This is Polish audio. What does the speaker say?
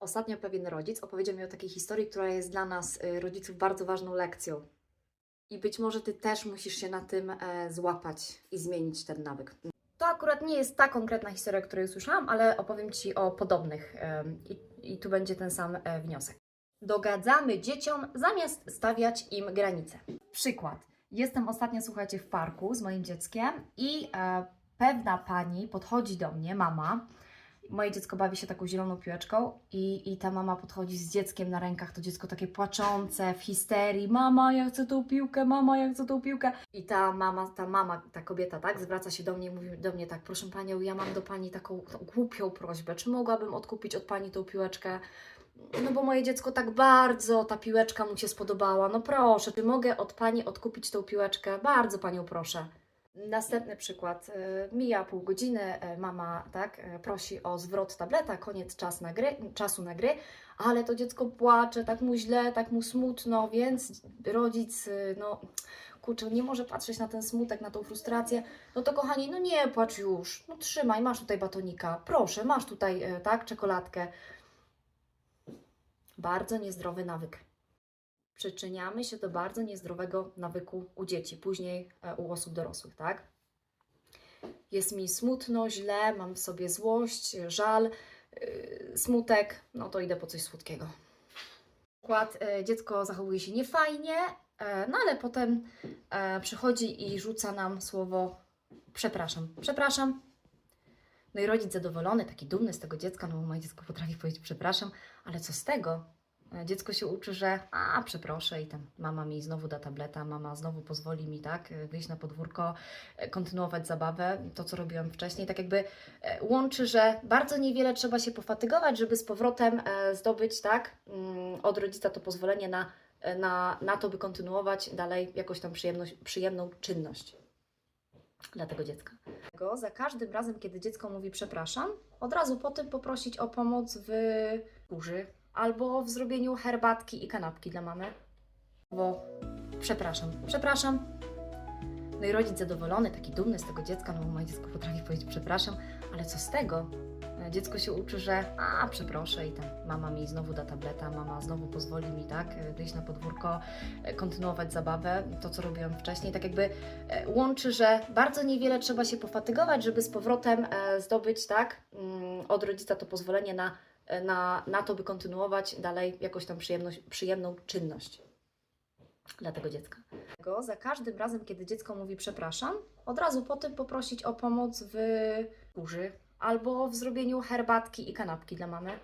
Ostatnio pewien rodzic opowiedział mi o takiej historii, która jest dla nas, y, rodziców, bardzo ważną lekcją. I być może Ty też musisz się na tym e, złapać i zmienić ten nawyk. To akurat nie jest ta konkretna historia, której usłyszałam, ale opowiem Ci o podobnych i, i tu będzie ten sam e, wniosek. Dogadzamy dzieciom zamiast stawiać im granice. Przykład. Jestem ostatnio, słuchajcie, w parku z moim dzieckiem i e, pewna pani podchodzi do mnie, mama. Moje dziecko bawi się taką zieloną piłeczką i, i ta mama podchodzi z dzieckiem na rękach, to dziecko takie płaczące, w histerii, mama, ja chcę tą piłkę, mama, ja chcę tą piłkę. I ta mama, ta mama, ta kobieta, tak, zwraca się do mnie i mówi do mnie tak, proszę Panią, ja mam do Pani taką tą głupią prośbę, czy mogłabym odkupić od Pani tą piłeczkę? No bo moje dziecko tak bardzo, ta piłeczka mu się spodobała, no proszę, czy mogę od Pani odkupić tą piłeczkę? Bardzo Panią proszę. Następny przykład. Y, Mija pół godziny, y, mama tak, y, prosi o zwrot tableta, koniec czas na gry, czasu na gry, ale to dziecko płacze, tak mu źle, tak mu smutno, więc rodzic, no kurczę, nie może patrzeć na ten smutek, na tą frustrację. No to kochani, no nie płacz już, no trzymaj, masz tutaj batonika, proszę, masz tutaj, tak, czekoladkę. Bardzo niezdrowy nawyk przyczyniamy się do bardzo niezdrowego nawyku u dzieci, później e, u osób dorosłych, tak? Jest mi smutno, źle, mam w sobie złość, żal, yy, smutek, no to idę po coś słodkiego. Przykład, e, dziecko zachowuje się niefajnie, e, no ale potem e, przychodzi i rzuca nam słowo przepraszam, przepraszam. No i rodzic zadowolony, taki dumny z tego dziecka, no bo moje dziecko potrafi powiedzieć przepraszam, ale co z tego? E, Dziecko się uczy, że a przeproszę i tam mama mi znowu da tableta, mama znowu pozwoli mi tak e, wyjść na podwórko, e, kontynuować zabawę, to co robiłam wcześniej, tak jakby łączy, że bardzo niewiele trzeba się pofatygować, żeby z powrotem zdobyć tak mm, od rodzica to pozwolenie na, na, na to, by kontynuować dalej jakąś tam przyjemność, przyjemną czynność dla tego dziecka. Za każdym razem, kiedy dziecko mówi przepraszam, od razu po tym poprosić o pomoc w kurzy albo w zrobieniu herbatki i kanapki dla mamy. Bo przepraszam, przepraszam. No i rodzic zadowolony, taki dumny z tego dziecka, no bo moje dziecko potrafi powiedzieć przepraszam, ale co z tego? E, Dziecko się uczy, że a przeproszę i tam mama mi znowu da tableta, mama znowu pozwoli mi tak e, wyjść na podwórko, e, kontynuować zabawę, to co robiłam wcześniej, tak jakby łączy, że bardzo niewiele trzeba się pofatygować, żeby z powrotem zdobyć tak mm, od rodzica to pozwolenie na, na, na to, by kontynuować dalej jakąś tam przyjemność, przyjemną czynność dla tego dziecka. Za każdym razem, kiedy dziecko mówi przepraszam, od razu po tym poprosić o pomoc w kurzy albo w zrobieniu herbatki i kanapki dla mamy.